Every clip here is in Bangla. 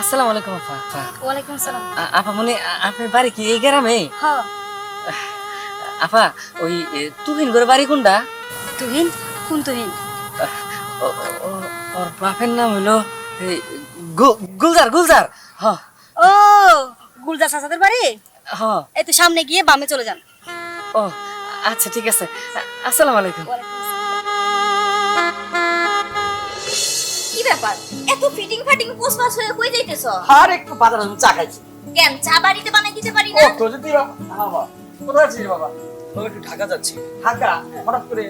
আসসালামু আলাইকুম আপা। ওয়ালাইকুম আসসালাম। আপা মনে আপনার বাড়ি কি এই গ্রামে? হ। আপা ওই তুহিন করে বাড়ি কোনটা? তুহিন? কোন তুহিন? ও- ও- ও- ওর বাপের নাম হলো গুলজার গুলজার। হ। ও গুলজার চাচাদের বাড়ি? হ। এই তো সামনে গিয়ে বামে চলে যান। ও আচ্ছা ঠিক আছে। আসসালামু আলাইকুম কি ব্যাপার? এত ফিটিং ফাটিং পোস্ট পাস হয়ে কই যাইতেছ? আর একটু বাজার চা খাইছি। কেন? চা বাড়িতে বানাই দিতে পারি ও না তো যদি বাবা। কোথায় আছিস বাবা? বাবা একটু ঢাকা যাচ্ছি। ঢাকা? হঠাৎ করে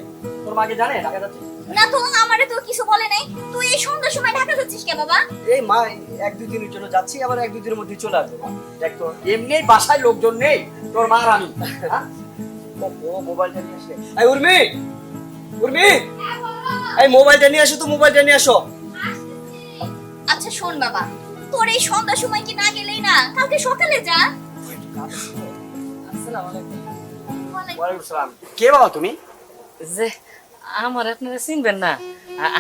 তোর মাকে জানে ঢাকা যাচ্ছিস না তো আমারে তো কিছু বলে নাই। তুই এই সন্ধ্যার সময় ঢাকা যাচ্ছিস কে বাবা? এই মা এক দুই দিনের জন্য যাচ্ছি আবার এক দুই দিনের মধ্যে চলে আসব। দেখ তো এমনি বাসায় লোকজন নেই তোর মা আর আমি। হ্যাঁ? ও মোবাইলটা নিয়ে আসে। এই উর্মি! উর্মি! এই মোবাইলটা নিয়ে আসো তো মোবাইলটা নিয়ে আসো। আচ্ছা শোন বাবা তোর এই সন্ধ্যার সময় কি না গেলেই না? কালকে সকালে যা। আসসালামু আলাইকুম ওয়ালাইকুম সালাম। কে বাবা তুমি? যে আমার আপনারা চিনবেন না।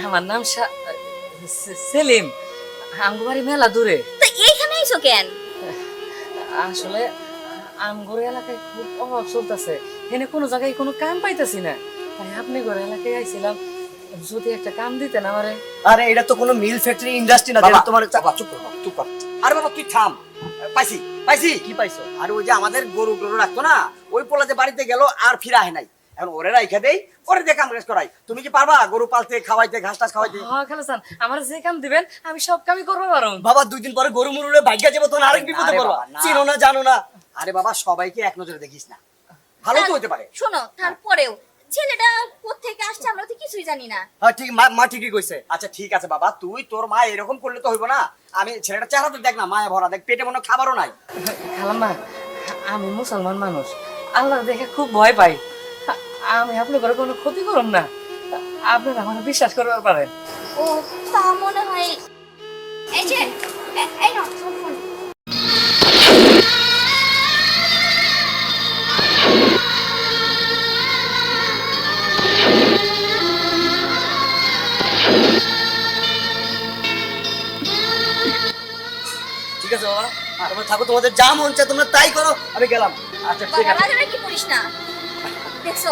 আমার নাম সেলিম। আমগো মেলা দূরে। তো এইখানে এসো কেন? আসলে আমগর এলাকায় খুব অভাব চলতেছে। এখানে কোনো জায়গায় কোনো কাম পাইতেছি না। তাই আপনি ঘরে এলাকায় আইছিলাম। যদি একটা কাম দিতেন আমারে। আরে এটা তো কোনো মিল ফ্যাক্টরি ইন্ডাস্ট্রি না যেটা তোমার বাবা চুপ কর চুপ কর। আরে বাবা তুই থাম। পাইছি পাইছি। কি পাইছো? আর ওই যে আমাদের গরু গরু রাখতো না ওই পোলাতে বাড়িতে গেল আর ফিরা আহে নাই। এখন ওরে রাইখা দেই ওরে দিয়ে কাম কাজ করাই। তুমি কি পারবা? গরু পালতে খাওয়াইতে ঘাস টাস খাওয়াইতে? হ্যাঁ খালাসান আমার যে কাম দিবেন আমি সব কামই করব পারো বাবা দুই দিন পরে গরু মুরুলে বাইকা যাব তখন আরেক বিপদে পড়বা। চিনো না জানো না। আরে বাবা সবাইকে এক নজরে দেখিস না। ভালো তো হতে পারে। শোনো তারপরেও ছেলেটা কোত্থেকে আসছে আমরা তো কিছুই জানি না। হ্যাঁ ঠিক মা মা ঠিকই কইছে। আচ্ছা ঠিক আছে বাবা তুই তোর মা এরকম করলে তো হইব না। আমি ছেলেটা চেহারা তো দেখ না মায়া ভরা দেখ পেটে মনে খাবারও নাই। খালাম্মা আমি মুসলমান মানুষ। আল্লাহ দেখে খুব ভয় পাই। আমি আপনার ঘরে কোনো ক্ষতি করুম না। আপনারা আমার বিশ্বাস করবার পারেন। ও তা মনে হয় এই যে এই নাও তোমরা থাকো তোমাদের যা মন চায় তোমরা তাই করো আমি গেলাম। আচ্ছা ঠিক আছে। রাগারাগি করিস না? দেখছ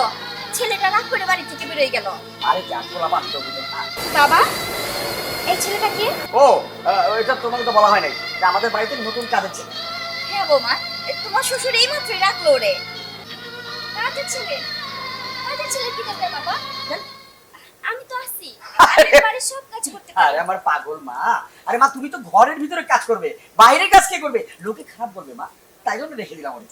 ছেলেটা রাগ করে বাড়ি থেকে বেরোয় গেল। আরে যা পোলা না। বাবা এই ছেলেটা কে? ও এটা তোমাকে তো বলা হয় নাই। আমাদের বাড়িতে নতুন কাজের ছেলে হ্যাঁ বৌমা তোমার শ্বশুর এই মাত্রই রাখল রে কাজের ছেলে কাজের ছেলে কি দরকার বাবা? আমি তো আসছি। আমি বাড়ির সব কাজ করতে আরে আমার পাগল মা। আরে মা তুমি তো ঘরের ভিতরে কাজ করবে বাইরের কাজ কে করবে? লোকে খারাপ করবে মা তাই জন্য রেখে দিলাম ওরে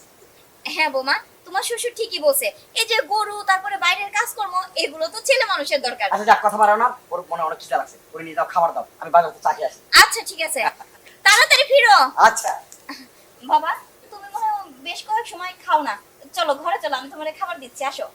হ্যাঁ বৌমা তোমার শ্বশুর ঠিকই বলছে। এই যে গরু তারপরে বাইরের কাজকর্ম এগুলো তো ছেলে মানুষের দরকার। আচ্ছা যাক কথা বাড়াও না ওর মনে অনেক খিদা লাগছে। ওরে নিয়ে যাও খাবার দাও আমি বাজার থেকে চাকি আসি। আচ্ছা ঠিক আছে। তাড়াতাড়ি ফিরো। আচ্ছা। বাবা তুমি মনে বেশ কয়েক সময় খাও না। চলো ঘরে চলো আমি তোমার খাবার দিচ্ছি আসো।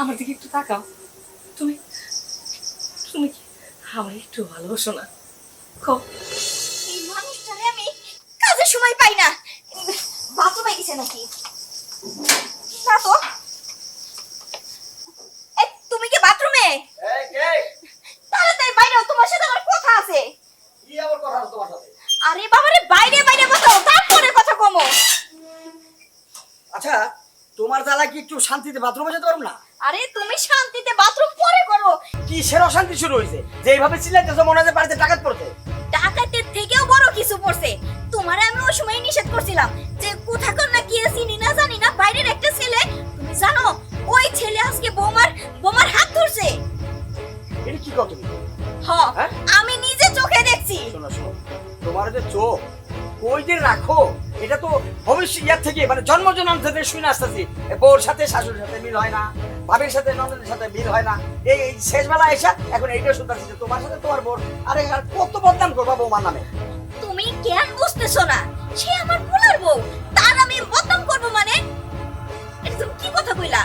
আমার দিকে একটু তাকাও। তুমি তুমি কি আমার একটু ভালোবাসো না? কও। সময় পাই না। বাথরুমে গেছে নাকি? না তো। তুমি কি বাথরুমে? তাড়াতাড়ি বাইরে তোমার সাথে আমার কথা আছে। আরে বাবারে বাইরে বাইরে বসো তারপরে কথা কমো। আচ্ছা তোমার জ্বালা কি একটু শান্তিতে বাথরুমে যেতে না? আরে তুমি শান্তিতে বাথরুম পরে করো। কি সের অশান্তি শুরু হয়েছে? যে এইভাবে চিল্লাইতেছো মনে হয় বাড়িতে টাকাত পড়ছে। নিষেধ করছিলাম। যে কোথাকার না কি চিনি না জানি না বাইরের একটা ছেলে তুমি জানো ওই ছেলে আজকে বোমার বোমার হাত ধরছে। এটা কি তুমি হ্যাঁ? আমি নিজে চোখে দেখছি। শোনো শোনো তোমার যে চোখ কই যে রাখো এটা তো ভবিষ্যৎ ইয়ার থেকে মানে জন্ম জন্ম থেকে শুনে আসতেছি। বউর সাথে শাশুড়ির সাথে মিল হয় না ভাবির সাথে ননদের সাথে মিল হয় না। এই এই শেষ বেলা এসা এখন এইটা শুনতেছি যে তোমার সাথে তোমার বোর আরে আর কত বদনাম করবা বৌমার নামে? তুমি কেন বুঝতেছো না? সে আমার পোলার বউ। তার আমি বদনাম করব মানে? এটা তুমি কি কথা কইলা?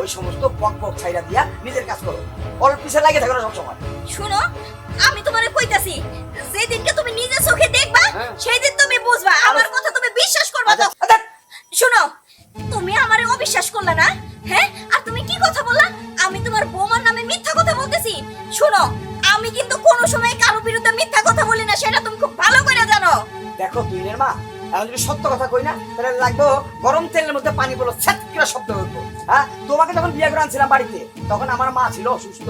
ওই সমস্ত পক পক ছাইরা দিয়া নিজের কাজ করো। অল্প পিছে লাগে থাকো না সবসময়। শুনো আমি তোমারে কইতাছি যেদিনকে তুমি নিজে চোখে দেখবা হ্যাঁ। সেই দিন তুমি বুঝবা আমার কথা তুমি বিশ্বাস করবা তো। আচ্ছা, আচ্ছা, শুনো তুমি আমারে অবিশ্বাস করলে না হ্যাঁ? আর তুমি কি কথা বললা? আমি তোমার বৌমার নামে মিথ্যা কথা বলতেছি। শুনো আমি কিন্তু কোনো সময় কারও বিরুদ্ধে মিথ্যা কথা বলি না সেটা তুমি খুব ভালো করে জানো। দেখো তুই নের মা এখন যদি সত্য কথা কই না তাহলে লাগবো গরম তেলের মধ্যে পানি বলো ছ্যাত করে শব্দ হইবো হ্যাঁ? তোমাকে যখন বিয়ে করে আনছিলাম বাড়িতে তখন আমার মা ছিল অসুস্থ।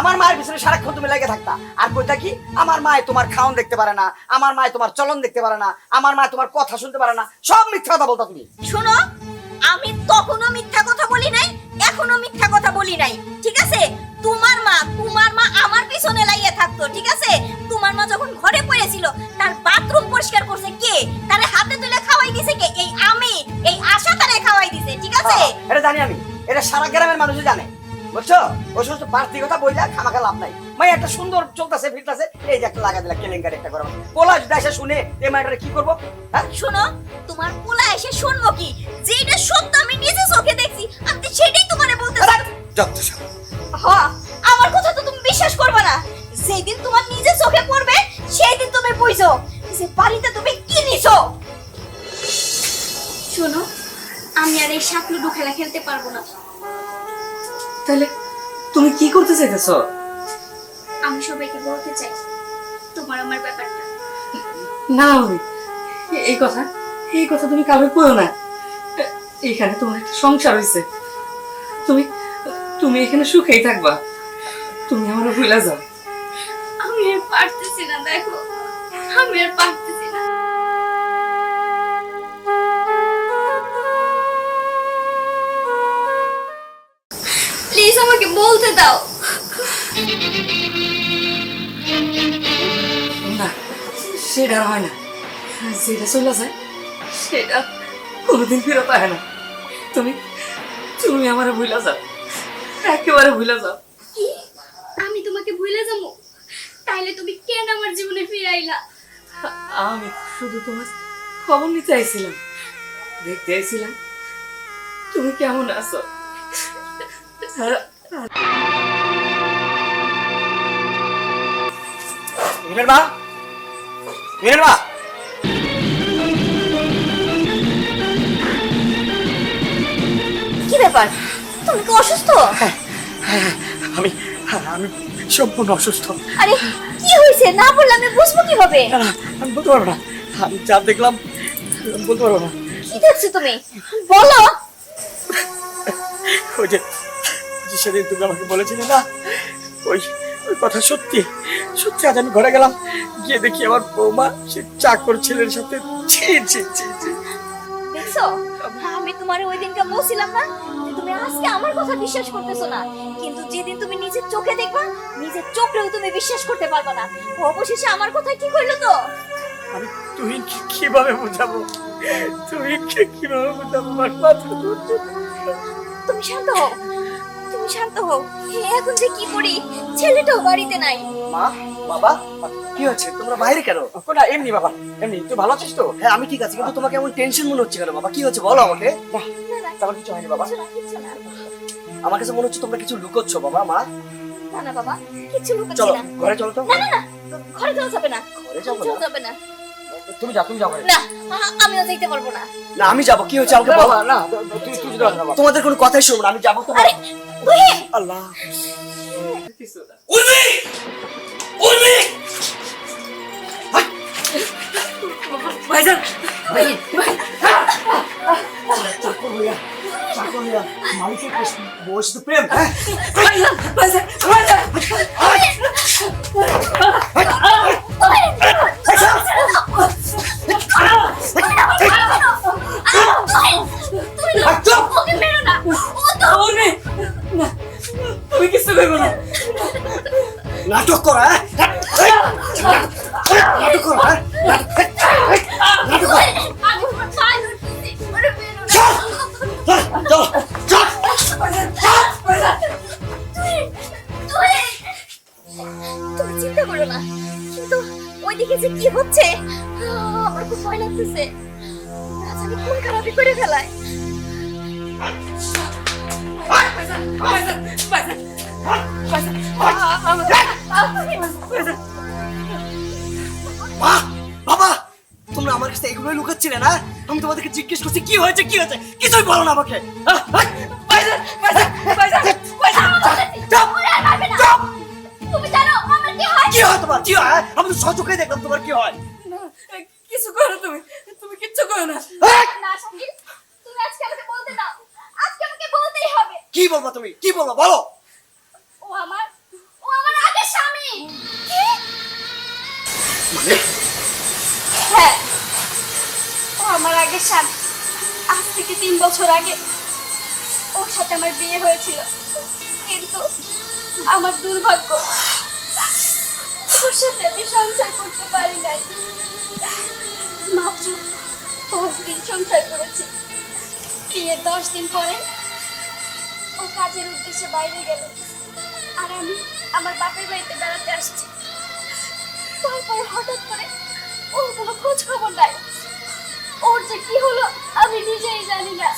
আমার মায়ের পিছনে সারাক্ষণ তুমি লেগে থাকতা। আর কইতা কি আমার মায় তোমার খাওন দেখতে পারে না আমার মায় তোমার চলন দেখতে পারে না আমার মায় তোমার কথা শুনতে পারে না সব মিথ্যা কথা বলতা তুমি। শোনো আমি তখনও মিথ্যা কথা বলি নাই এখনও মিথ্যা কথা বলি নাই ঠিক আছে? তোমার মা তোমার মা আমার পিছনে লাগিয়ে থাকতো ঠিক আছে? তোমার মা যখন ঘরে পড়েছিল তার বাথরুম পরিষ্কার করছে কে? তারে হাতে তুলে খাওয়াই দিছে কে? এই আমি এই আশা তারে খাওয়াই দিছে ঠিক আছে? হ্যাঁ, এটা জানি আমি। এটা সারা গ্রামের মানুষই জানে। বুঝছ? ওই সমস্ত বাড়তি কথা বইলা খামাখা লাভ নাই। মাই একটা সুন্দর চলতেছে ফিরতেছে। এই যে একটা লাগা দিলা কেলেঙ্কারি একটা করে পোলা যদি এসে শুনে এই মাইটারে কি করব? হ্যাঁ? শোনো তোমার পোলা এসে শুনব কি? যেটা সত্য আমি নিজে চোখে দেখছি আমি সেটাই তোমারে বলতেছি যত সব। হ আমার কথা তো তুমি বিশ্বাস করবে না। যেই দিন তোমার নিজে চোখে পড়বে সেই দিন তুমি বুঝো যে বাড়িতে তুমি কি নিছো। শোনো আমি আর এই সাত লুডু খেলা খেলতে পারব না। তাহলে তুমি কি করতে চাইতেছো? আমি সবাইকে বলতে চাই তোমার আমার ব্যাপারটা। না আমি এই কথা এই কথা তুমি কাউকে কইও না। এখানে তোমার একটা সংসার হয়েছে তুমি তুমি এখানে সুখেই থাকবা। তুমি আমার ভুলে যাও। আমি আর পারতেছি না দেখো। আমি আর পারতেছি না। প্লিজ আমাকে বলতে দাও। না সেটা হয় না। যেটা চলে যায় সেটা। কোনোদিন ফেরত হয় না। তুমি তুমি আমার ভুলে যাও। একেবারে ভুলে যাও। কি? আমি তোমাকে ভুলে যাব? তাইলে তুমি কেন আমার জীবনে ফিরে আইলা? আমি শুধু তোমার খবর নিতে আইছিলাম। দেখতে আইছিলাম। তুমি কেমন আছো? আর- মা? মিনের মা? কি ব্যাপার? তুমি কি অসুস্থ? আমি আমি সম্পূর্ণ অসুস্থ। আরে কি হয়েছে? না বললে আমি বুঝব কীভাবে? আমি বলতে পারব না। আমি যা দেখলাম বলতে পারব না। কি দেখছ তুমি? বলো। ওই যে সেদিন তুমি আমাকে বলেছিলে না ওই ওই কথা সত্যি সত্যি আজ আমি ঘরে গেলাম গিয়ে দেখি আমার বৌমা সে চাকর ছেলের সাথে ছি ছি ছি ছি। দেখছ? আমি তোমার ওই দিনটা বলছিলাম না? আজকে আমার কথা বিশ্বাস করতেছো না। কিন্তু যেদিন তুমি নিজের চোখে দেখবা নিজের চোখেও তুমি বিশ্বাস করতে পারবে না। অবশেষে আমার কথা কি করল তো? আমি তুই কি- কীভাবে বোঝাবো? তুই কি- কীভাবে বোঝাবো? আমার। তুমি শান্ত হও। তুমি শান্ত হও। এখন যে কি করি? ছেলেটাও বাড়িতে নাই। মা বাবা কি হচ্ছে? তোমরা বাইরে কেন? না এমনি বাবা এমনি। তুই ভালো আছিস তো? হ্যাঁ আমি ঠিক আছি কিন্তু তোমাকে এমন টেনশন মনে হচ্ছে কেন বাবা? কি হচ্ছে বলো আমাকে? তেমন কিছু হয়নি বাবা। না কিছু না আমার কাছে মনে হচ্ছে তোমরা কিছু লুকোচ্ছ বাবা মা। না না বাবা কিছু লুকাচ্ছি চলো না। ঘরে চলো তো। না না না ঘরে যাওয়া যাবে না। ঘরে যাওয়া যাবে না। তুমি যাও তুমি যাও না আমিও পারব না। না আমি যাব। কি হচ্ছে আমাকে না, বলো? বাবা, না তুই তুই যাও না বাবা। তোমাদের কোনো কথাই শুনব না আমি যাব তো আরে আল্লাহ। উর্মি! উর্মি! ভাইজান হইয়া চাকর হইয়া মালিকের বয়স তো প্রেম হ্যাঁ না। কিন্তু ওইদিকে যে কি হচ্ছে আমার খুব ভয় লাগতেছে। আমি কোন খারাপি করে ফেলায়। মা বাবা তোমরা আমার কাছে এগুলোই লুকাচ্ছিলে না? আমি তোমাদেরকে জিজ্ঞেস করছি কি হয়েছে কি হয়েছে? কিছুই বলো না আমাকে। হয় তোমার? কি হয়? আমি তো সচোখে দেখলাম তোমার কি হয়। কিছু করো তুমি। তুমি কিচ্ছু করো না। তুমি আজকে আমাকে বলতে দাও। আজকে আমাকে বলতেই হবে। কি বলব তুমি? কি বলব? বলো। ও আমার ও আমার আগের স্বামী। মানে? হ্যাঁ ও আমার আগের স্বামী। আজ থেকে তিন বছর আগে ওর সাথে আমার বিয়ে হয়েছিল। কিন্তু আমার দুর্ভাগ্য আমি সংসার করতে পারি নাই। মাত্র দিন সংসার করেছি। বিয়ের দশ দিন পরে ও কাজের উদ্দেশ্যে বাইরে গেল। আর আমি আমার বাপের বাড়িতে বেড়াতে আসছি। তারপরে হঠাৎ করে ওর কোনো খোঁজ খবর নাই। ওর যে কি হলো আমি নিজেই জানি না।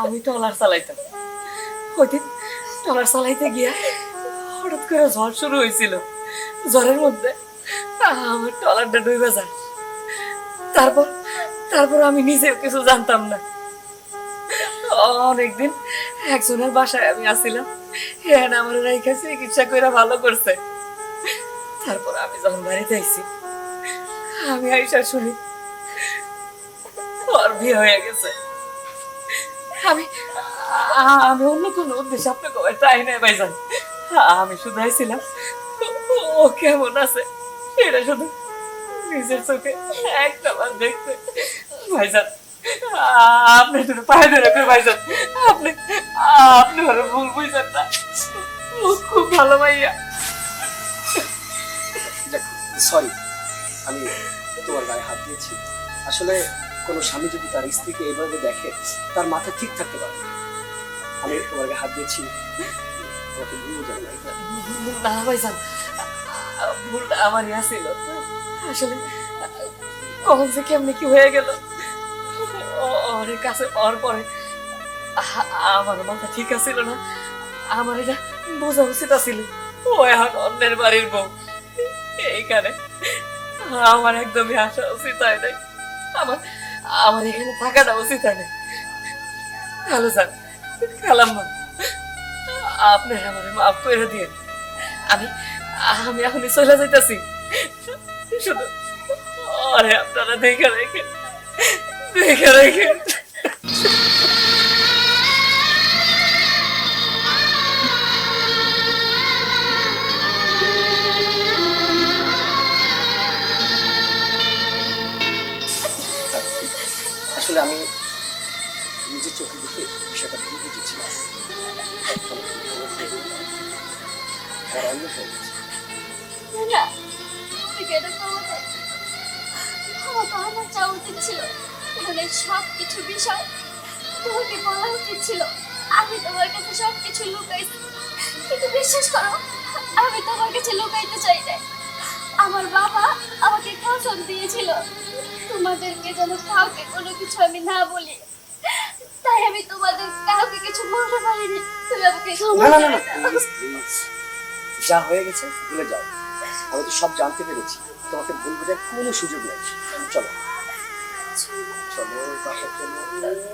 আমি টলার চালাইতাম। ওইদিন টলার চালাইতে গিয়া হঠাৎ করে ঝড় শুরু হয়েছিল। ঝড়ের মধ্যে আমার টলারটা ডুবে যায়। তারপর তারপর আমি নিজেও কিছু জানতাম না। অনেকদিন একজনের বাসায় আমি আসছিলাম হ্যাঁ আমার রাইখা চিকিৎসা করে ভালো করছে। তারপর আমি যখন বাড়িতে আইছি, আমি আইসা শুনি ওর বিয়ে হয়ে গেছে। আমি আমি অন্য কোনো উদ্দেশ্যে আপনাকে তাই নাই ভাইজান আমি শুধু আইছিলাম। ও কেমন আছে? এটা শুধু নিজের চোখে একটা বার দেখতে। ভাইজান আপনি শুধু পায়ে ধরে ভাইজান আপনি আপনি ওরা ভুল বুঝছেন না। খুব ভালো ভাইয়া। সরি আমি তোমার গায়ে হাত দিয়েছি। আসলে কোনো স্বামী যদি তার স্ত্রীকে এইভাবে দেখে, তার মাথা ঠিক থাকতে পারে। আমি তোমার হাত দিয়েছি তোমাকে ভুল আমারই আসছিল আসলে, কখন কি হয়ে গেল, ওর কাছে পাওয়ার পরে আমার মাথা ঠিক আছিল না। আমার এটা বোঝা উচিত আছিল, ও এখন অন্যের বাড়ির বউ। এইখানে আমার একদমই আসা উচিত হয় নাই। আমার আমার এখানে থাকাটা উচিত হয় নাই। Hello, sir. খালাম্মা আপনার আমার মাফ করে দিয়ে আমি এখনই চলে যাইতাছি। শুধু আপনারা দেখে রেখে দেখে রেখে তাহলে সব কিছু বিষয় তোমাকে বলা উচিত ছিল আমি তোমার কাছে সব কিছু লুকাইছি কিন্তু বিশ্বাস করো আমি তোমার কাছে লুকাইতে চাই নাই আমার বাবা আমাকে কসম দিয়েছিল তোমাদেরকে যেন কাউকে কোনো কিছু আমি না বলি তাই আমি তোমাদের কাউকে কিছু বলতে পারিনি তুমি আমাকে না না না না। যা হয়ে গেছে ভুলে যাও আমি তো সব জানতে পেরেছি তোমাকে ভুল বোঝার কোনো সুযোগ নেই চলো ছিল সম্ভবত পাথর কেটে তৈরি।